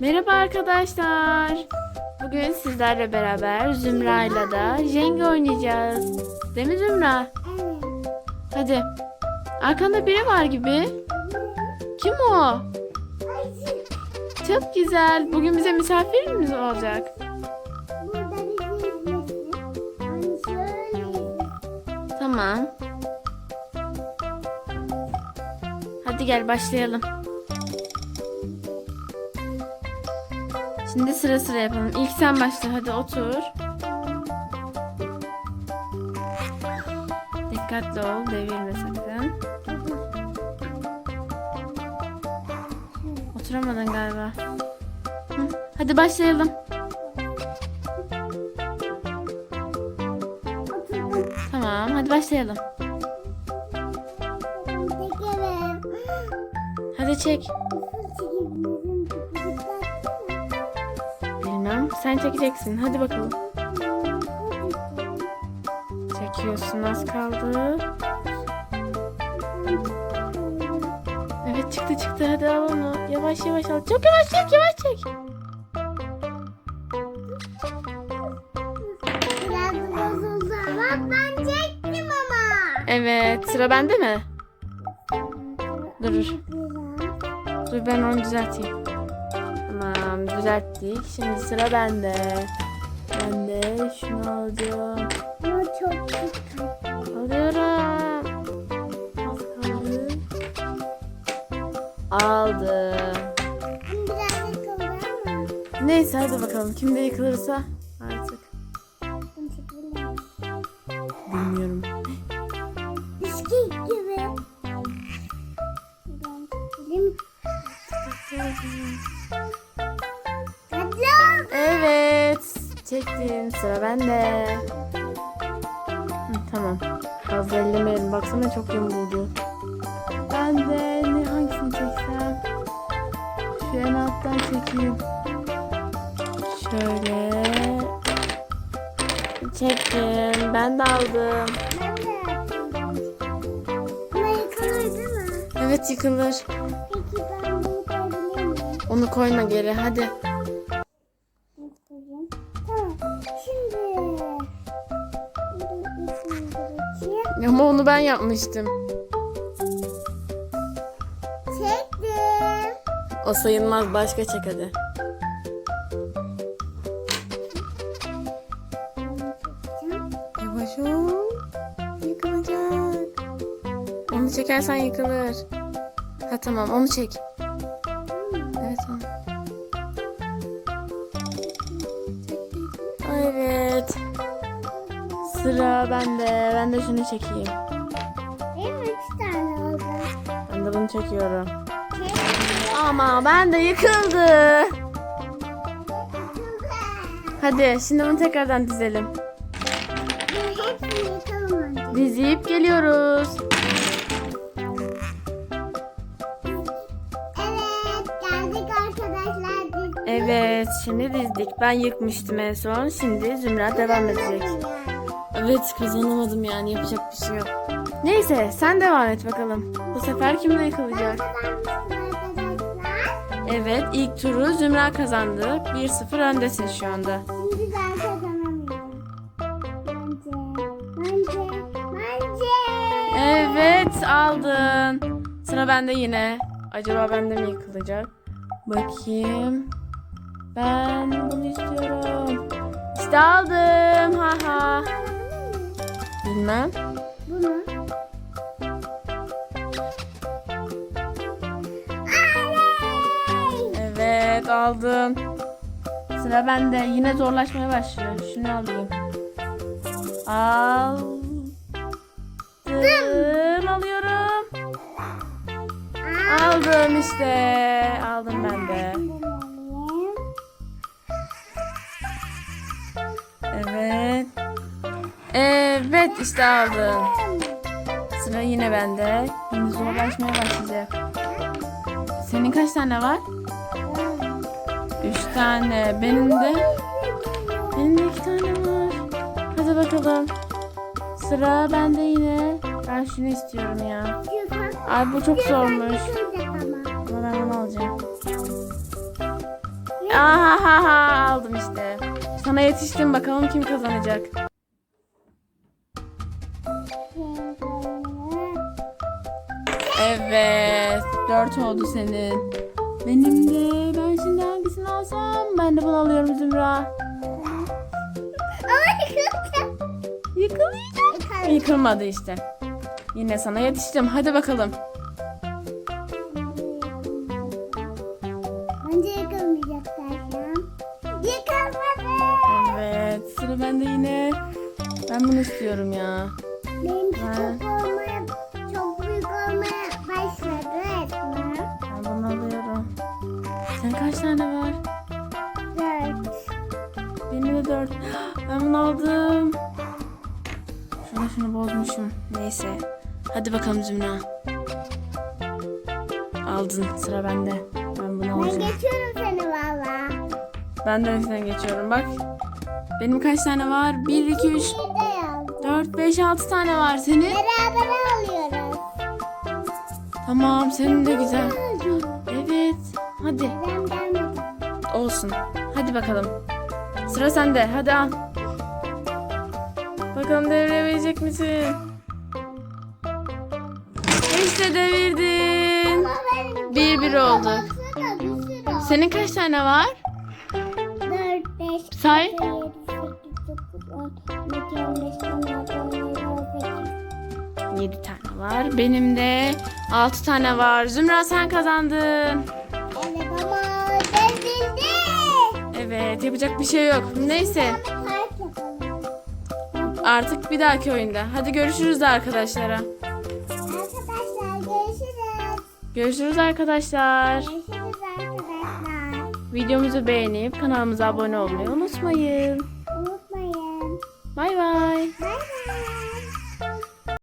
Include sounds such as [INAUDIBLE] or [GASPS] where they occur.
Merhaba arkadaşlar. Bugün sizlerle beraber Zümra'yla da Jenga oynayacağız. Değil mi Zümra? Hadi. Arkanda biri var gibi. Kim o? Çok güzel. Bugün bize misafirimiz olacak. Tamam. Hadi gel başlayalım. Şimdi sıra sıra yapalım. İlk sen başla. Hadi otur. Dikkatli ol. Devirme sakın. Oturamadın galiba. Hı, Hadi başlayalım. Tamam. Hadi başlayalım. Hadi çek. Sen çekeceksin. Hadi bakalım. Çekiyorsun az kaldı. Evet çıktı çıktı hadi al onu. Yavaş yavaş al. Çok yavaş çek yavaş çek. Biraz bozuldu ama ben çektim ama. Evet sıra bende mi? Dur. Biraz. Dur ben onu düzelteyim. Düzelttik. Şimdi sıra bende. Ben de şunu alacağım. Ama çok dikkat. Alıyorum. Az kaldı. Aldım. Biraz yıkıldı ama. Neyse hadi bakalım. Kimde yıkılırsa artık. Bilmiyorum. Bisküvit gibi. Ben çekelim. Evet. Çektim. Sıra bende. Hı, tamam. Fazla ellemeyelim. Baksana çok yumuldu. Ben de ne hangisini çeksem? Şu en alttan çekeyim. Şöyle. Çektim. Ben de aldım. Evet yıkılır. Peki ben bunu koyabilir miyim? Onu koyma geri. Hadi. Ama onu ben yapmıştım. Çektim. O sayılmaz. Başka çek hadi. Yavaş ol. Yıkılacak. Onu çekersen yıkılır. Ha tamam onu çek. Evet onu. Sıra bende. Ben de şunu çekeyim. Benim üç tane oldu. Ben de bunu çekiyorum. Çek. Ama ben de yıkıldı. Hadi şimdi bunu tekrardan dizelim. Dizip geliyoruz. Evet geldik arkadaşlar. Biz- Evet şimdi dizdik. Ben yıkmıştım en son. Şimdi Zümra devam edecek. Evet kazanamadım yani yapacak bir şey yok. Neyse sen devam et bakalım. Bu sefer kimle arkadaşlar. Evet ilk turu Zümra kazandı. 1-0 öndesin şu anda. Şimdi ben kazanamıyorum. Bence. Bence. Bence. Evet aldın. Sıra bende yine. Acaba bende mi yıkılacak? Bakayım. Ben bunu istiyorum. İşte aldım. Ha ha. Bilmem. Bunu. Evet aldım. Sıra bende. Yine zorlaşmaya başlıyor. Şunu alayım. Aldım. Alıyorum. Aldım işte. Aldım ben de. Evet. Evet işte aldım. Sıra yine bende. Yine zorlaşmaya başlayacak. Senin kaç tane var? Üç tane. Benim de. Benim de iki tane var. Hadi bakalım. Sıra bende yine. Ben şunu istiyorum ya. Ay bu çok zormuş. Ama. Ben bunu alacağım. Aha aldım işte. Sana yetiştim bakalım kim kazanacak. Evet. Dört oldu senin. Benim de. Ben şimdi hangisini alsam? Ben de bunu alıyorum Zümra. Ama yıkılacak. Yıkılacak. Yıkılmadı işte. Yine sana yetiştim. Hadi bakalım. Bence yıkılmayacak derken. Yıkılmadı. Evet. Sıra bende yine. Ben bunu istiyorum ya. Benimki Ha. çok olmaya, çok büyük olmaya başladı etme. Ben bunu alıyorum. Sen kaç tane var? Dört. Benim de dört. [GASPS] Ben bunu aldım. Şunu şunu bozmuşum. Neyse. Hadi bakalım Zümra. Aldın. Sıra bende. Ben bunu Ben alacağım. geçiyorum seni valla. Ben de önceden geçiyorum. Bak. Benim kaç tane var? 1, 2, 3, Bir de aldım. 4, 5, 6 tane var. Senin? Beraber alıyoruz. Tamam. Senin de güzel. Evet. Hadi. Ben gelmedim. Olsun. Hadi bakalım. Sıra sende. Hadi al. Bakalım devirebilecek misin? İşte devirdin. Ama benim Bir bir oldu. Baksana bir sürü oldu. Senin kaç tane var? 4, 5, Say. 7 tane var. Benim de 6 tane var. Zümra sen kazandın. Evet ama devrildi. Evet yapacak bir şey yok. Neyse artık bir dahaki oyunda. Hadi görüşürüz de arkadaşlara. Arkadaşlar görüşürüz. Görüşürüz arkadaşlar. Görüşürüz arkadaşlar. Videomuzu beğenip kanalımıza abone olmayı unutmayın.